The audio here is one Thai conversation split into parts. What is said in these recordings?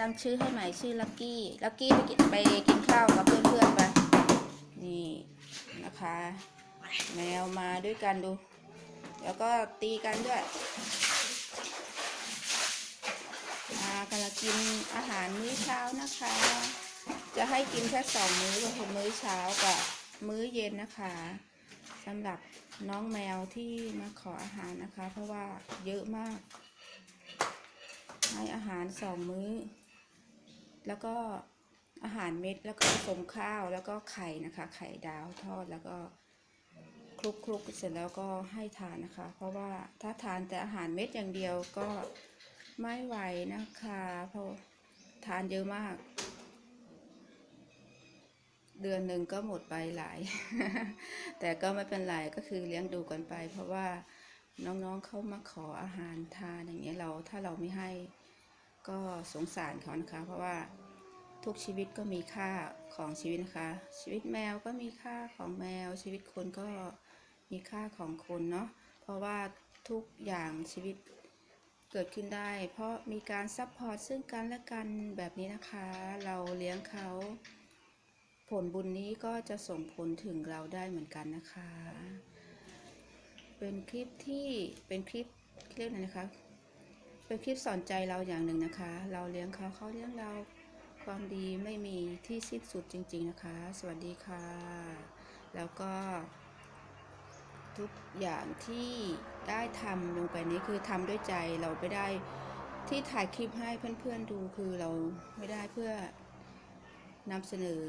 ตั้งชื่อให้ใหม่ชื่อลักกี้ลักกี้ไปกินไปกินข้าวกับเพื่อนๆไปนี่นะคะ แมวมาด้วยกันดู แล้วก็ตีกันด้วยมากำลังกินอาหารมื้อเช้านะคะ จะให้กินแค่สองมื้อก็คือมื้อเช้ากับมื้อเย็นนะคะสำหรับน้องแมวที่มาขออาหารนะคะ เพราะว่าเยอะมาก ให้อาหารสองมื้อ แล้วก็อาหารเม็ดแล้วก็ผสมข้าวแล้วก็ไข่นะคะ ไข่ดาวทอดแล้วก็คลุกคลุกเสร็จแล้วก็ให้ทานนะคะ เพราะว่าถ้าทานแต่อาหารเม็ดอย่างเดียวก็ไม่ไหวนะคะ เพราะทานเยอะมาก เดือนหนึ่งก็หมดไปหลาย แต่ก็ไม่เป็นไรก็คือเลี้ยงดูกันไป เพราะว่าน้องๆเขามาขออาหารทานอย่างเงี้ยเราถ้าเราไม่ให้ ก็สงสารเขานะคะ เพราะว่าทุกชีวิตก็มีค่าของชีวิตนะคะ ชีวิตแมวก็มีค่าของแมว ชีวิตคนก็มีค่าของคนเนาะเพราะว่าทุกอย่างชีวิตเกิดขึ้นได้ เพราะมีการซัพพอร์ตซึ่งกันและกันแบบนี้นะคะ เราเลี้ยงเขา ผลบุญนี้ก็จะส่งผลถึงเราได้เหมือนกันนะคะ เป็นคลิปที่เป็นคลิปเรียกอะไรนะคะ เป็นคลิปสอนใจเราอย่างหนึ่งนะคะ เราเลี้ยงเขาเขาเลี้ยงเราความดีไม่มีที่สิ้นสุดจริง ๆนะคะ สวัสดีค่ะ แล้วก็ ทุกอย่างที่ได้ทำลงไปนี้คือทำด้วยใจเราไม่ได้ที่ถ่ายคลิปให้เพื่อนๆดูคือเราไม่ได้เพื่อนำเสนอ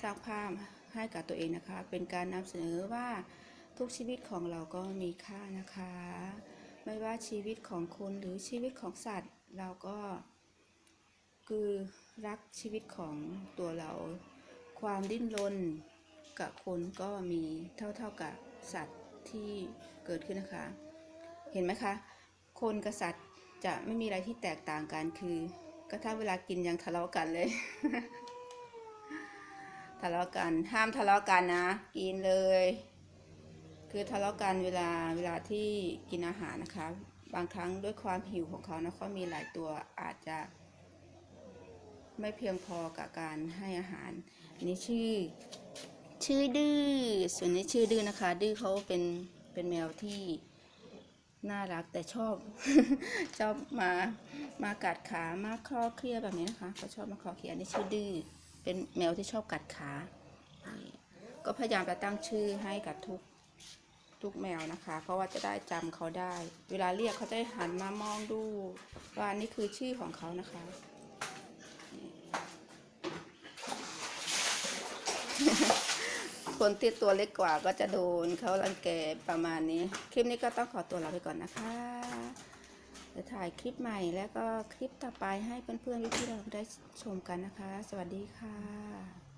สร้างภาพให้กับตัวเองนะคะ เป็นการนำเสนอว่าทุกชีวิตของเราก็มีค่านะคะ ไม่ว่าชีวิตของคนหรือชีวิตของสัตว์ เราก็คือรักชีวิตของตัวเรา ความดิ้นรนกับคนก็มีเท่าๆกับสัตว์ที่เกิดขึ้นนะคะ เห็นไหมคะ คนกับสัตว์จะไม่มีอะไรที่แตกต่างกันคือ ก็ถ้าเวลากินยังทะเลาะกันเลยทะเลาะกันห้ามทะเลาะกันนะ กินเลย คือทะเลาะกันเวลาเวลาที่กินอาหารนะคะ บางครั้งด้วยความหิวของเขานะเขามีหลายตัวอาจจะไม่เพียงพอกับการให้อาหารอันนี้ชื่อชื่อดื้อส่วนนี้ชื่อดื้อนะคะ ดื้อเขาเป็นเป็นแมวที่น่ารักแต่ชอบ ชอบมามากัดขามาคลอเคลียแบบนี้นะคะเขาชอบมาคลอเคลียอันนี้ชื่อดื้อเป็นแมวที่ชอบกัดขา ก็พยายามจะตั้งชื่อให้กับทุก ทุกแมวนะคะ เพราะว่าจะได้จำเขาได้ เวลาเรียกเขาจะได้หันมามองดู ว่านี่คือชื่อของเขานะคะคนที่ตัวเล็กกว่าก็จะโดนเขารังแกประมาณนี้ คลิปนี้ก็ต้องขอตัวลาไปก่อนนะคะเดี๋ยวถ่ายคลิปใหม่แล้วก็คลิปต่อไปให้เพื่อนๆพี่ๆเราได้ชมกันนะคะ สวัสดีค่ะ